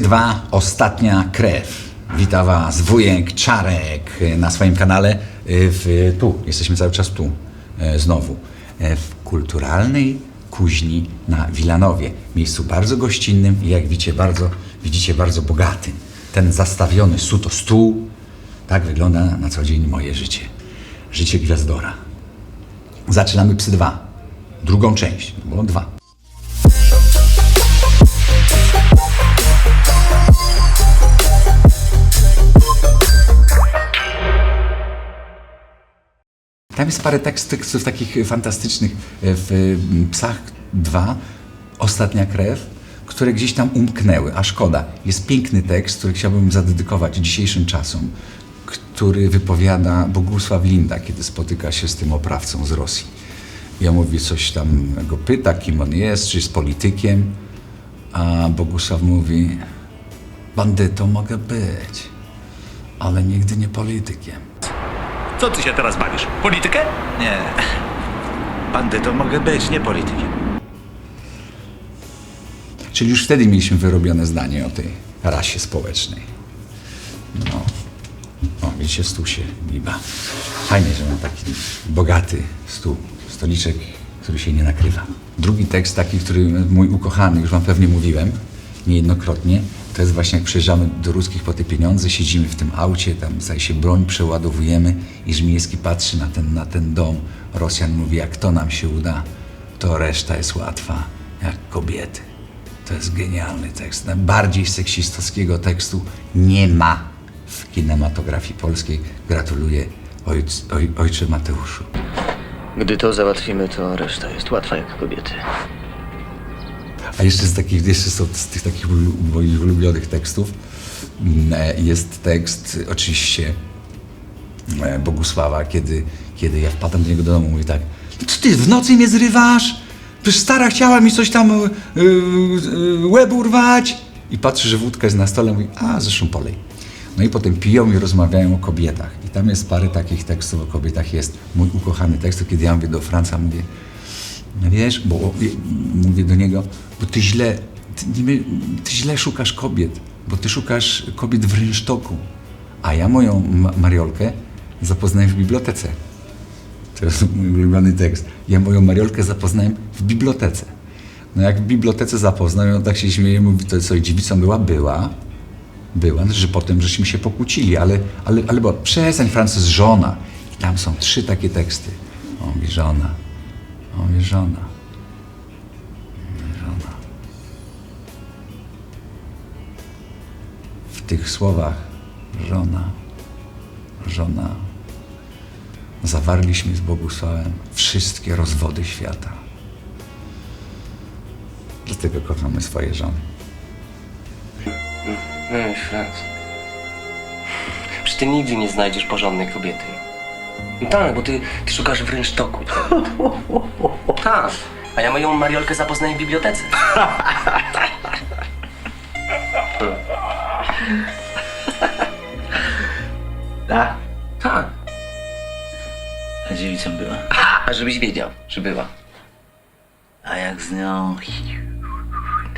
2, ostatnia krew. Witam Was, wujek Czarek e, na swoim kanale. e, W, tu, jesteśmy cały czas tu, e, znowu. W kulturalnej kuźni na Wilanowie. Miejscu bardzo gościnnym i jak widzicie bardzo, widzicie, bardzo bogatym. Ten zastawiony suto stół, tak wygląda na co dzień moje życie. Życie gwiazdora. Zaczynamy Psy 2. Drugą część, bo dwa. Tam jest parę tekst, tekstów takich fantastycznych w mm, Psach 2, Ostatnia krew, które gdzieś tam umknęły, a szkoda. Jest piękny tekst, który chciałbym zadedykować dzisiejszym czasom, który wypowiada Bogusław Linda, kiedy spotyka się z tym oprawcą z Rosji. Ja mówi coś tam, go pyta, kim on jest, czy jest politykiem, a Bogusław mówi, bandytą mogę być, ale nigdy nie politykiem. Co ty się teraz bawisz? Politykę? Nie. Bandytą mogę być, nie politykiem. Czyli już wtedy mieliśmy wyrobione zdanie o tej rasie społecznej. No. O, widzicie, stół się giba. Fajnie, że mam taki bogaty stół, stoliczek, który się nie nakrywa. Drugi tekst, taki, który mój ukochany, już wam pewnie mówiłem niejednokrotnie, to jest właśnie jak przyjeżdżamy do ruskich po te pieniądze, siedzimy w tym aucie, tam zdaje się broń przeładowujemy i Żmijewski patrzy na ten, na ten dom. Rosjan mówi, jak to nam się uda, to reszta jest łatwa, jak kobiety. To jest genialny tekst. Najbardziej seksistowskiego tekstu nie ma w kinematografii polskiej. Gratuluję ojc, oj, ojcze Mateuszu. Gdy to załatwimy, to reszta jest łatwa jak kobiety. A jeszcze z takich, jeszcze z, tych takich moich ulubionych tekstów mm, e, jest tekst oczywiście e, Bogusława, kiedy, kiedy ja wpadam do niego do domu, mówi tak, co ty w nocy mnie zrywasz? Przecież stara chciała mi coś tam yy, yy, łeb urwać. I patrzy, że wódka jest na stole, mówi, a zresztą polej. No i potem piją i rozmawiają o kobietach. I tam jest parę takich tekstów o kobietach. Jest mój ukochany tekst, kiedy ja mówię do Franca, mówię, no wiesz, bo mówię do niego, bo ty źle, ty, ty źle szukasz kobiet, bo ty szukasz kobiet w rynsztoku. A ja moją ma- Mariolkę zapoznałem w bibliotece. To jest mój ulubiony tekst. Ja moją Mariolkę zapoznałem w bibliotece. No jak w bibliotece zapoznał, ją tak się śmieje, mówi, to co, dziewicą była? Była. Była, że potem żeśmy się pokłócili, ale, ale, ale była, przestań Francuz, żona. I tam są trzy takie teksty. On mówi, żona. Mówi, żona. Żona. W tych słowach żona, żona zawarliśmy z Bogusławem wszystkie rozwody świata. Dlatego kochamy swoje żony. No i Franc. Przecież nigdy nie znajdziesz porządnej kobiety. Tak, bo ty, ty szukasz w rynsztoku. Tak. A ja moją Mariolkę zapoznałem w bibliotece. Tak? Tak. A dziewicą była. A żebyś wiedział, że była. A jak z nią...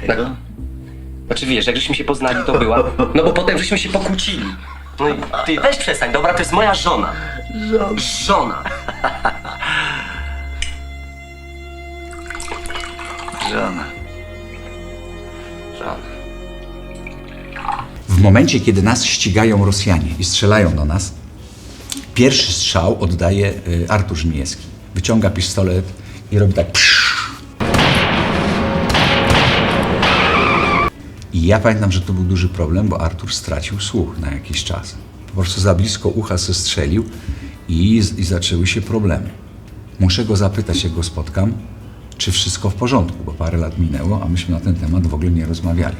Tego? Znaczy wiesz, jak żeśmy się poznali, to była. No bo potem żeśmy się pokłócili. No i ty weź przestań, dobra, to jest moja żona. Żona. Żona. Żona. Żona. W momencie, kiedy nas ścigają Rosjanie i strzelają do nas, pierwszy strzał oddaje y, Artur Żmijewski. Wyciąga pistolet i robi tak. I ja pamiętam, że to był duży problem, bo Artur stracił słuch na jakiś czas. Po prostu za blisko ucha se strzelił i, i zaczęły się problemy. Muszę go zapytać, jak go spotkam, czy wszystko w porządku, bo parę lat minęło, a myśmy na ten temat w ogóle nie rozmawiali.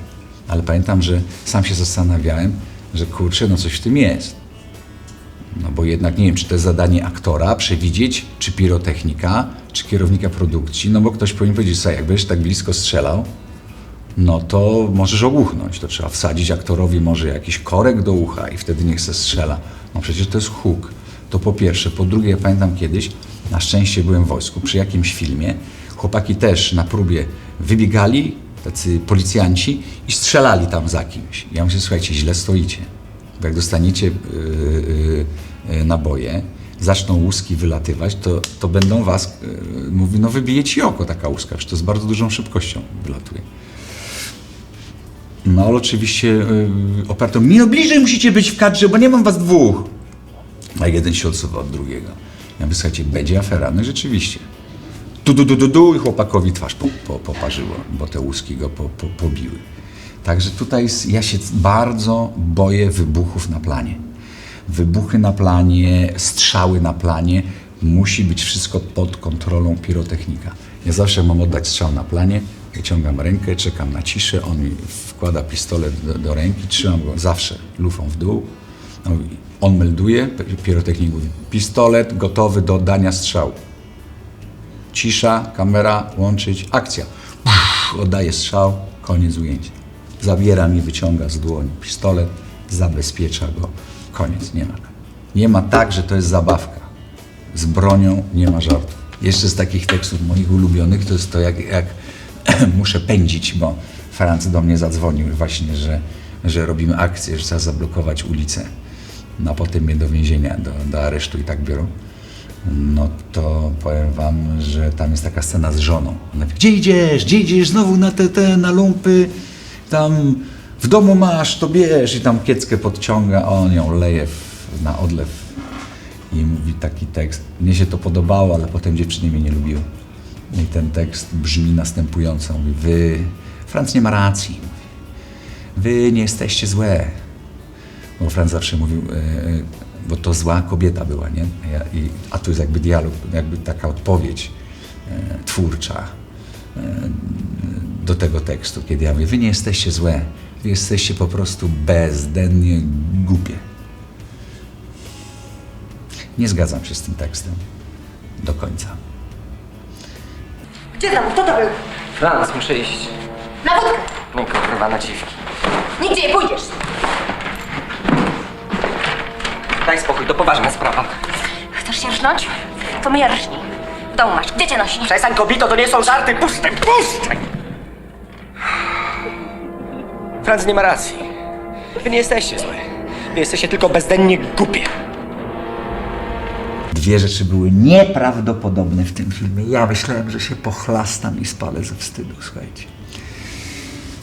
Ale pamiętam, że sam się zastanawiałem, że kurczę, no coś w tym jest. No bo jednak nie wiem, czy to jest zadanie aktora przewidzieć, czy pirotechnika, czy kierownika produkcji, no bo ktoś powinien powiedzieć, słuchaj, jak będziesz tak blisko strzelał, no to możesz ogłuchnąć. To trzeba wsadzić aktorowi może jakiś korek do ucha i wtedy niech se strzela. No przecież to jest huk. To po pierwsze. Po drugie, ja pamiętam kiedyś, na szczęście byłem w wojsku, przy jakimś filmie, chłopaki też na próbie wybiegali, tacy policjanci i strzelali tam za kimś. Ja mówię, słuchajcie, źle stoicie. Bo jak dostaniecie yy, yy, naboje, zaczną łuski wylatywać, to, to będą was, yy, mówi, no wybije ci oko taka łuska, przecież to z bardzo dużą szybkością wylatuje. No ale oczywiście yy, operator, mi no bliżej musicie być w kadrze, bo nie mam was dwóch. A jeden się odsuwa od drugiego. Ja mówię, słuchajcie, będzie afera. No rzeczywiście. Du, du, du, du, du i chłopakowi twarz po, po, poparzyło, bo te łuski go po, po, pobiły. Także tutaj ja się bardzo boję wybuchów na planie. Wybuchy na planie, strzały na planie. Musi być wszystko pod kontrolą pirotechnika. Ja zawsze mam oddać strzał na planie, wyciągam rękę, czekam na ciszę, on mi wkłada pistolet do, do ręki, trzymam go zawsze lufą w dół. No, on melduje, pirotechnik mówi, pistolet gotowy do oddania strzału. Cisza, kamera, łączyć, akcja. Uff, oddaje strzał, koniec ujęcia. Zabiera mi, wyciąga z dłoni pistolet, zabezpiecza go, koniec, nie ma. Nie ma tak, że to jest zabawka. Z bronią nie ma żartu. Jeszcze z takich tekstów moich ulubionych to jest to, jak, jak muszę pędzić, bo Franc do mnie zadzwonił właśnie, że, że robimy akcję, że trzeba zablokować ulicę. No a potem mnie do więzienia, do, do aresztu i tak biorą no to powiem wam, że tam jest taka scena z żoną. Ona mówi, gdzie idziesz, gdzie idziesz znowu na te, te na lumpy, tam w domu masz, to bierz i tam kieckę podciąga, on ją leje w, na odlew i mówi taki tekst. Mnie się to podobało, ale potem dziewczyny mnie nie lubiły. I ten tekst brzmi następująco. Mówi, wy, Franc nie ma racji. Wy nie jesteście złe. Bo Franz zawsze mówił, e, e, bo to zła kobieta była, nie? A tu jest jakby dialog, jakby taka odpowiedź e, twórcza do tego tekstu, kiedy ja mówię, wy nie jesteście złe, wy jesteście po prostu bezdennie głupie. Nie zgadzam się z tym tekstem do końca. Gdzie tam? Kto to był? Franz, muszę iść. Na wódkę! No i kurwa na dziwki. Nigdzie nie pójdziesz! Daj spokój, to poważna sprawa. Chcesz się rżnąć? To mnie rżnij. W domu masz. Gdzie cię nosi? Przestań kobito, to nie są żarty, puszczaj, puszczaj! Franz nie ma racji. Wy nie jesteście złe. Wy jesteście tylko bezdennie głupie. Dwie rzeczy były nieprawdopodobne w tym filmie. Ja myślałem, że się pochlastam i spalę ze wstydu, słuchajcie.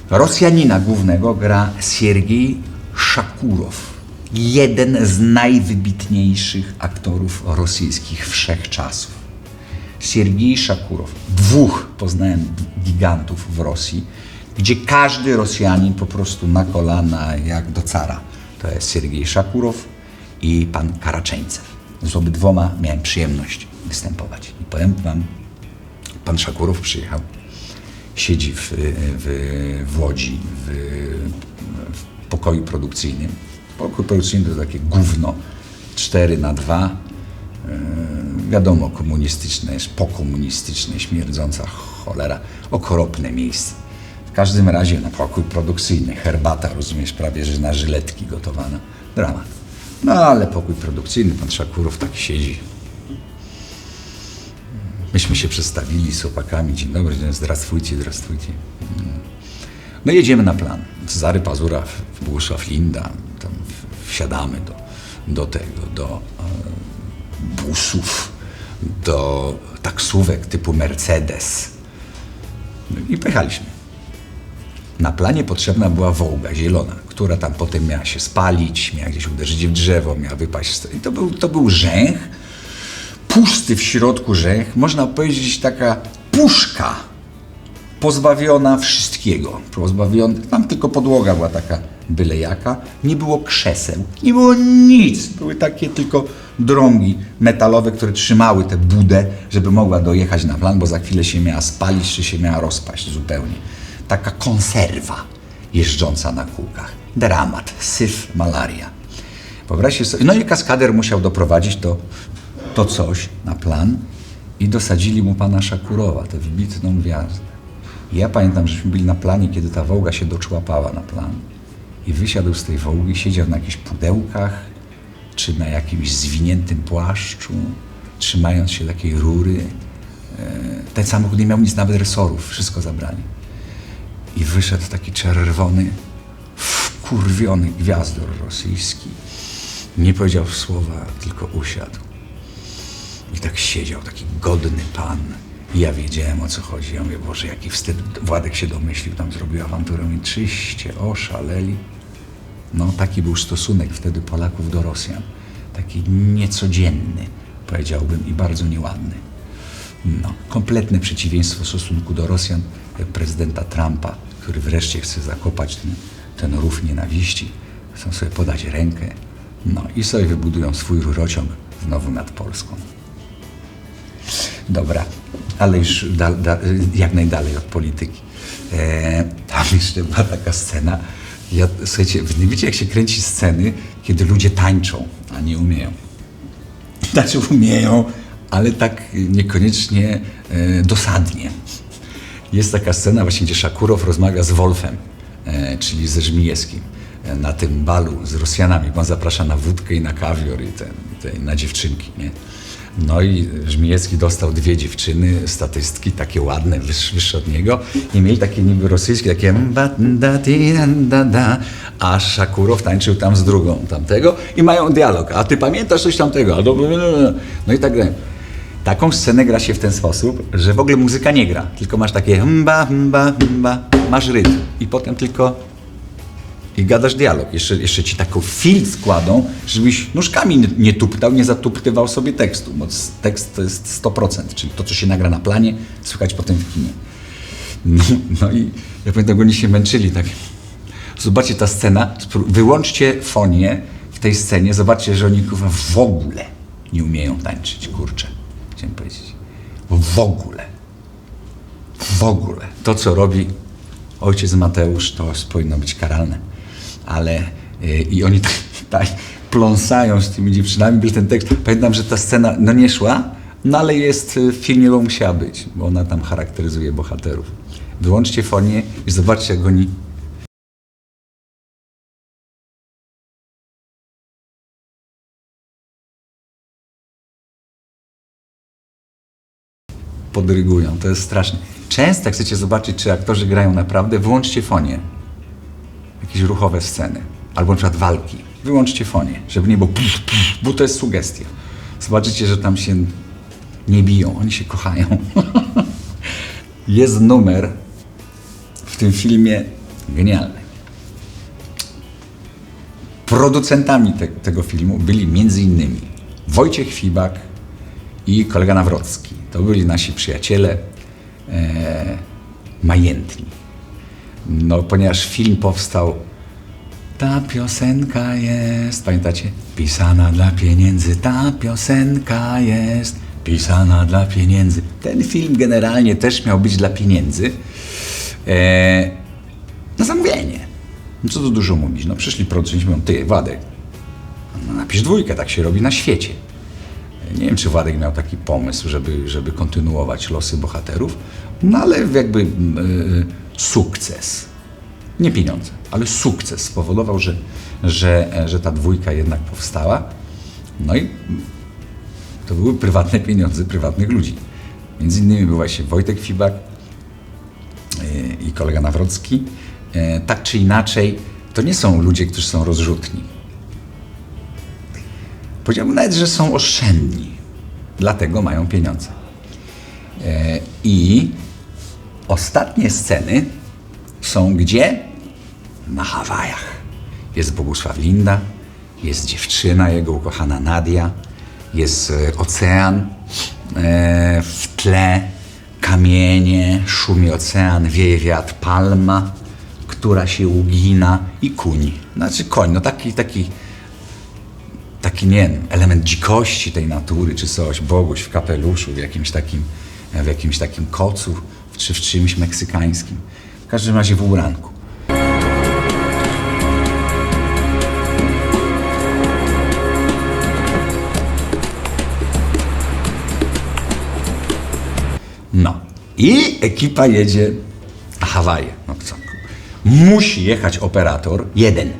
Rosjanina głównego gra Siergiej Szakurow. Jeden z najwybitniejszych aktorów rosyjskich wszechczasów. Siergiej Szakurow. Dwóch poznałem gigantów w Rosji, gdzie każdy Rosjanin po prostu na kolana jak do cara. To jest Siergiej Szakurow i pan Karaczeńcew. Z obydwoma miałem przyjemność występować. I powiem wam, pan Szakurow przyjechał, siedzi w, w, w Łodzi, w, w pokoju produkcyjnym. Pokój produkcyjny to takie gówno, 4 na 2 wiadomo, komunistyczne, pokomunistyczne, śmierdząca cholera, okropne miejsce. W każdym razie na pokój produkcyjny, herbata, rozumiesz, prawie że na żyletki gotowana. Dramat. No ale pokój produkcyjny, pan Szakurow tak siedzi. Myśmy się przedstawili z chłopakami. Dzień dobry, dzień, zdrastwujcie, zdrastwujcie. No jedziemy na plan. Cezary Pazura, Błusław Linda, wsiadamy do, do tego, do e, busów, do taksówek typu Mercedes. No I pojechaliśmy. Na planie potrzebna była wołga zielona, która tam potem miała się spalić, miała gdzieś uderzyć w drzewo, miała wypaść. I to był, to był rzęch, pusty w środku rzęch, można powiedzieć taka puszka pozbawiona wszystkiego. Pozbawiona, tam tylko podłoga była taka byle jaka. Nie było krzeseł, nie było nic. Były takie tylko drągi metalowe, które trzymały tę budę, żeby mogła dojechać na plan, bo za chwilę się miała spalić, czy się miała rozpaść zupełnie. Taka konserwa jeżdżąca na kółkach. Dramat, syf, malaria. Wyobraźcie sobie, no i kaskader musiał doprowadzić to, to coś na plan i dosadzili mu pana Szakurowa, tę wybitną gwiazdę. Ja pamiętam, żeśmy byli na planie, kiedy ta wołga się doczłapała na plan. I wysiadł z tej wołgi, siedział na jakichś pudełkach, czy na jakimś zwiniętym płaszczu, trzymając się takiej rury. E, Ten samochód nie miał nic, nawet resorów, wszystko zabrali. I wyszedł taki czerwony, wkurwiony gwiazdor rosyjski. Nie powiedział słowa, tylko usiadł. I tak siedział, taki godny pan. I ja wiedziałem o co chodzi. Ja mówię, Boże, jaki wstyd. Władek się domyślił, tam zrobił awanturę. I czyście, oszaleli. No, taki był stosunek wtedy Polaków do Rosjan. Taki niecodzienny, powiedziałbym, i bardzo nieładny. No, kompletne przeciwieństwo stosunku do Rosjan prezydenta Trumpa, który wreszcie chce zakopać ten, ten rów nienawiści. Chcą sobie podać rękę. No i sobie wybudują swój rurociąg znowu nad Polską. Dobra, ale już da, da, jak najdalej od polityki. E, tam jeszcze była taka scena. Ja, słuchajcie, nie wiecie, jak się kręci sceny, kiedy ludzie tańczą, a nie umieją. Znaczy umieją, ale tak niekoniecznie e, dosadnie. Jest taka scena właśnie, gdzie Szakurow rozmawia z Wolfem, e, czyli ze Żmijewskim, e, na tym balu z Rosjanami. On zaprasza na wódkę i na kawior i ten, te, na dziewczynki, nie? No i Żmijewski dostał dwie dziewczyny, statystki, takie ładne, wyższe, od niego i mieli takie niby rosyjskie, takie mba, a Szakurow tańczył tam z drugą tamtego i mają dialog, a ty pamiętasz coś tamtego? A do- No i tak dalej. Taką scenę gra się w ten sposób, że w ogóle muzyka nie gra, tylko masz takie hmba, hmba, hmba, masz rytm i potem tylko i gadasz dialog. Jeszcze, jeszcze ci taką filtr składą, żebyś nóżkami nie, nie tuptał, nie zatuptywał sobie tekstu, bo tekst to jest 100%, czyli to, co się nagra na planie, słychać potem w kinie. No, no i ja pamiętam, oni się męczyli tak. Zobaczcie ta scena, wyłączcie fonię w tej scenie, zobaczcie, że oni w ogóle nie umieją tańczyć, kurczę, chciałem powiedzieć. W ogóle. W ogóle. To, co robi ojciec Mateusz, to powinno być karalne. Ale y, i oni tak, tak pląsają z tymi dziewczynami, był ten tekst. Pamiętam, że ta scena no nie szła, no ale jest y, w filmie, bo musiała być, bo ona tam charakteryzuje bohaterów. Wyłączcie fonię i zobaczcie, jak oni podrygują. To jest straszne. Często jak chcecie zobaczyć, czy aktorzy grają naprawdę, wyłączcie fonię. Jakieś ruchowe sceny. Albo na przykład walki. Wyłączcie fonię, żeby nie było puf, puf, bo to jest sugestia. Zobaczycie, że tam się nie biją, oni się kochają. jest numer w tym filmie genialny. Producentami te, tego filmu byli między innymi Wojciech Fibak i kolega Nawrocki. To byli nasi przyjaciele e, majętni. No, ponieważ film powstał, ta piosenka jest, pamiętacie? Pisana dla pieniędzy, ta piosenka jest pisana dla pieniędzy. Ten film generalnie też miał być dla pieniędzy. E, na zamówienie. No co tu dużo mówić? No przyszli producenci mówią, ty Władek, no napisz dwójkę, tak się robi na świecie. Nie wiem, czy Władek miał taki pomysł, żeby, żeby kontynuować losy bohaterów, no ale jakby y, sukces, nie pieniądze, ale sukces spowodował, że, że, że ta dwójka jednak powstała. No i to były prywatne pieniądze prywatnych ludzi. Między innymi był właśnie Wojtek Fibak y, i kolega Nawrocki. Y, Tak czy inaczej, to nie są ludzie, którzy są rozrzutni. Powiedziałbym nawet, że są oszczędni. Dlatego mają pieniądze. E, I ostatnie sceny są gdzie? Na Hawajach. Jest Bogusław Linda, jest dziewczyna, jego ukochana Nadia, jest e, ocean e, w tle, kamienie, szumi ocean, wieje wiatr, palma, która się ugina i kuń. Znaczy koń, no taki, taki taki, nie wiem, element dzikości tej natury, czy coś, Boguś w kapeluszu, w jakimś takim, w jakimś takim kocu, czy w czymś meksykańskim. W każdym razie w ubranku. No. I ekipa jedzie na Hawaje. No co? Musi jechać operator jeden.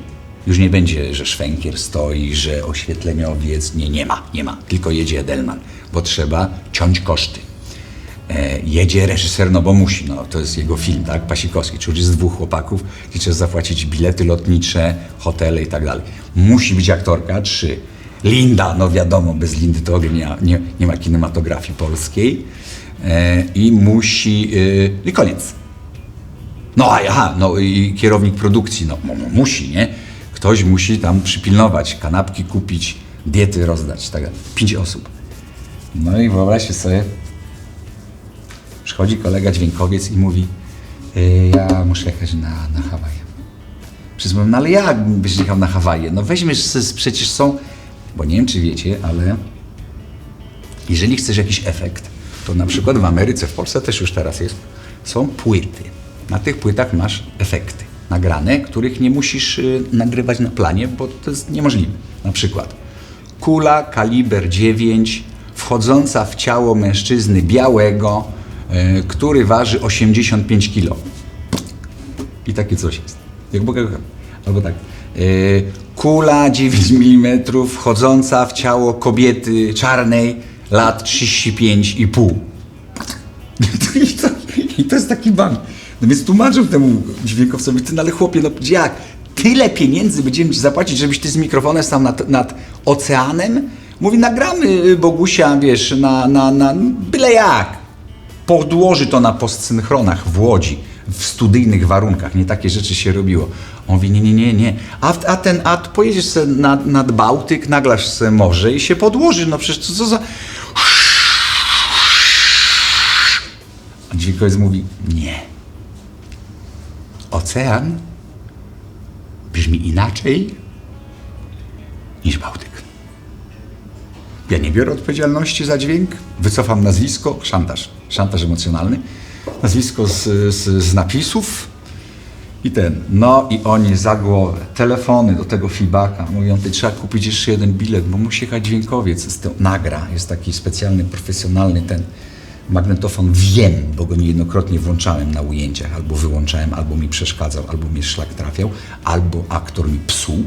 Już nie będzie, że szwękier stoi, że oświetleniowiec. Nie, nie ma, nie ma. Tylko jedzie Edelman, bo trzeba ciąć koszty. E, jedzie reżyser, no bo musi, no, to jest jego film, tak, Pasikowski, czyli z dwóch chłopaków, gdzie trzeba zapłacić bilety lotnicze, hotele i tak dalej. Musi być aktorka, trzy. Linda, no wiadomo, bez Lindy to w ogóle nie, nie, ma kinematografii polskiej. E, I musi, e, i koniec. No a aha, no i kierownik produkcji, no, no, musi, nie? Ktoś musi tam przypilnować, kanapki kupić, diety rozdać, tak. Pięć osób. No i wyobraźcie sobie, przychodzi kolega dźwiękowiec i mówi, "Y, ja muszę jechać na, na Hawaje. Mówię, no ale jak byś jechał na Hawaje? No weźmiesz, przecież są, bo nie wiem czy wiecie, ale jeżeli chcesz jakiś efekt, to na przykład w Ameryce, w Polsce też już teraz jest, są płyty. Na tych płytach masz efekty nagrane, których nie musisz y, nagrywać na planie, bo to jest niemożliwe. Na przykład kula kaliber 9 wchodząca w ciało mężczyzny białego, który waży 85 kg. I takie coś jest. Jak mogę, albo tak. Yy, kula 9 mm wchodząca w ciało kobiety czarnej lat 35,5. I to, I to jest taki bank. No więc tłumaczył temu dźwiękowcowi, ty no ale chłopie, no jak? Tyle pieniędzy będziemy ci zapłacić, żebyś ty z mikrofonem stał nad, nad oceanem? Mówi, nagramy y, Bogusia, wiesz, na, na, na byle jak podłoży to na postsynchronach w Łodzi, w studyjnych warunkach, nie takie rzeczy się robiło. On mówi, nie, nie, nie, nie, a, a ten, a pojedziesz sobie nad, nad Bałtyk, naglasz sobie morze i się podłoży, no przecież co, co za... A dźwiękowiec mówi, nie. Ocean brzmi inaczej niż Bałtyk. Ja nie biorę odpowiedzialności za dźwięk, wycofam nazwisko, szantaż, szantaż emocjonalny, nazwisko z, z, z napisów. I ten. No i oni za głowę, telefony do tego feedbacka, mówią, ty trzeba kupić jeszcze jeden bilet, bo musi jechać dźwiękowiec, z tym nagra, jest taki specjalny, profesjonalny ten magnetofon, wiem, bo go niejednokrotnie włączałem na ujęciach, albo wyłączałem, albo mi przeszkadzał, albo mi szlak trafiał, albo aktor mi psuł,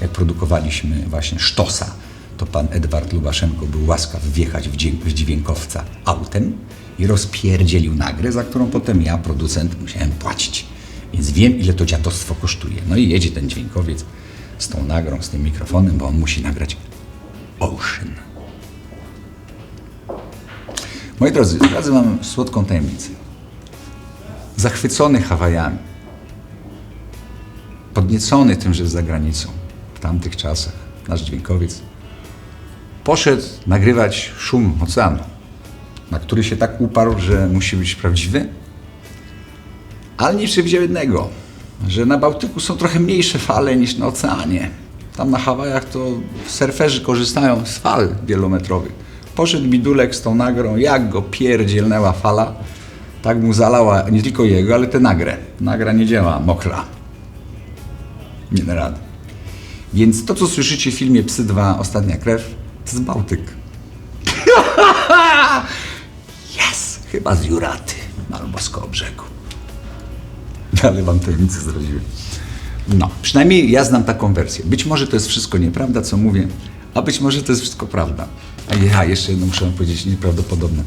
jak produkowaliśmy właśnie Sztosa, to pan Edward Lubaszenko był łaskaw wjechać w, dźwięk, w dźwiękowca autem i rozpierdzielił nagrę, za którą potem ja, producent, musiałem płacić. Więc wiem, ile to dziadostwo kosztuje. No i jedzie ten dźwiękowiec z tą nagrą, z tym mikrofonem, bo on musi nagrać Ocean. Moi drodzy, zdradzę wam słodką tajemnicę. Zachwycony Hawajami, podniecony tym, że jest za granicą, w tamtych czasach, nasz dźwiękowiec, poszedł nagrywać szum oceanu, na który się tak uparł, że musi być prawdziwy, ale nie przewidział jednego, że na Bałtyku są trochę mniejsze fale niż na oceanie. Tam na Hawajach to surferzy korzystają z fal wielometrowych. Poszedł bidulek z tą nagrą, jak go pierdzielnęła fala, tak mu zalała nie tylko jego, ale tę nagrę. Nagra nie działa, mokra. Nie da rady. Więc to, co słyszycie w filmie Psy 2 Ostatnia Krew, jest Bałtyk. Yes! Chyba z Juraty albo z Kołobrzegu. Ale wam tajemnicę zdradziłem. No, przynajmniej ja znam taką wersję. Być może to jest wszystko nieprawda, co mówię, a być może to jest wszystko prawda. A ja jeszcze jedno muszę wam powiedzieć nieprawdopodobne.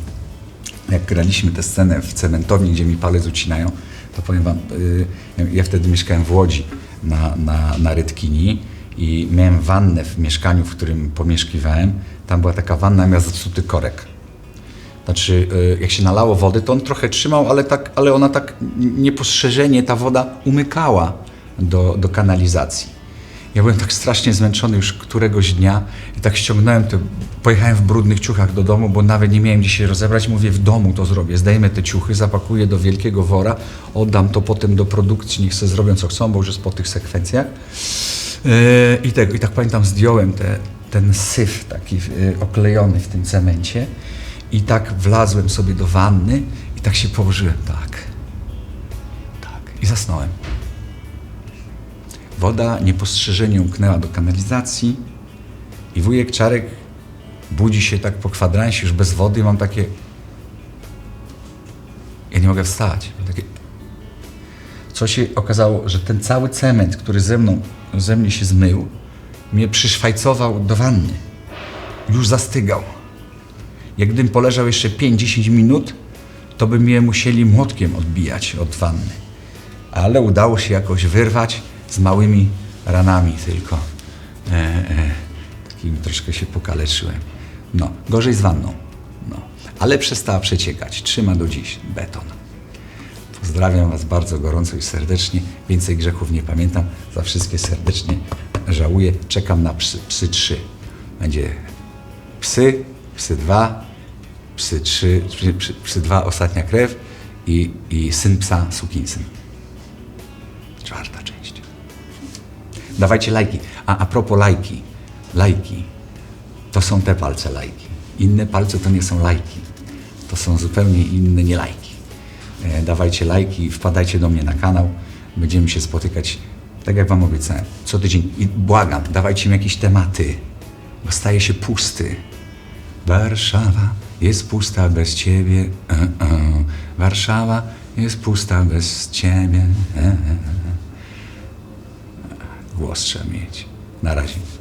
Jak graliśmy tę scenę w cementowni, gdzie mi palec ucinają, to powiem wam, y, ja- ja wtedy mieszkałem w Łodzi na, na, na Rytkini i miałem wannę w mieszkaniu, w którym pomieszkiwałem. Tam była taka wanna, miała zepsuty korek. Znaczy, y, jak się nalało wody, to on trochę trzymał, ale, tak, ale ona tak niepostrzeżenie, ta woda umykała do, do kanalizacji. Ja byłem tak strasznie zmęczony już któregoś dnia i tak ściągnąłem te, pojechałem w brudnych ciuchach do domu, bo nawet nie miałem gdzie się rozebrać. Mówię, w domu to zrobię, zdejmę te ciuchy, zapakuję do wielkiego wora, oddam to potem do produkcji, niech sobie zrobią co chcą, bo już jest po tych sekwencjach. Yy, I, tego, I tak pamiętam, zdjąłem te, ten syf taki yy, oklejony w tym cemencie i tak wlazłem sobie do wanny i tak się położyłem, tak, tak i zasnąłem. Woda niepostrzeżenie umknęła do kanalizacji i wujek Czarek budzi się tak po kwadransie już bez wody i mam takie... Ja nie mogę wstać. Takie... Co się okazało, że ten cały cement, który ze mną, ze mnie się zmył, mnie przyszwajcował do wanny. Już zastygał. Jak poleżał jeszcze 5-10 minut, to by mnie musieli młotkiem odbijać od wanny. Ale udało się jakoś wyrwać z małymi ranami tylko. E, e, takim troszkę się pokaleczyłem. No, gorzej z wanną. No. Ale przestała przeciekać. Trzyma do dziś beton. Pozdrawiam Was bardzo gorąco i serdecznie. Więcej grzechów nie pamiętam. Za wszystkie serdecznie żałuję. Czekam na psy, psy 3. Będzie psy, psy 2, psy 3, psy, psy, psy 2, ostatnia krew i, i syn psa, sukinsyn. Czwarta część. Dawajcie lajki. A a propos lajki. Lajki. To są te palce lajki. Inne palce to nie są lajki. To są zupełnie inne nie lajki. E, dawajcie lajki, wpadajcie do mnie na kanał. Będziemy się spotykać, tak jak Wam obiecałem, co tydzień. I błagam, dawajcie mi jakieś tematy, bo staje się pusty. Warszawa jest pusta bez Ciebie. E, e. Warszawa jest pusta bez Ciebie. E, e. Głos trzeba mieć. Na razie.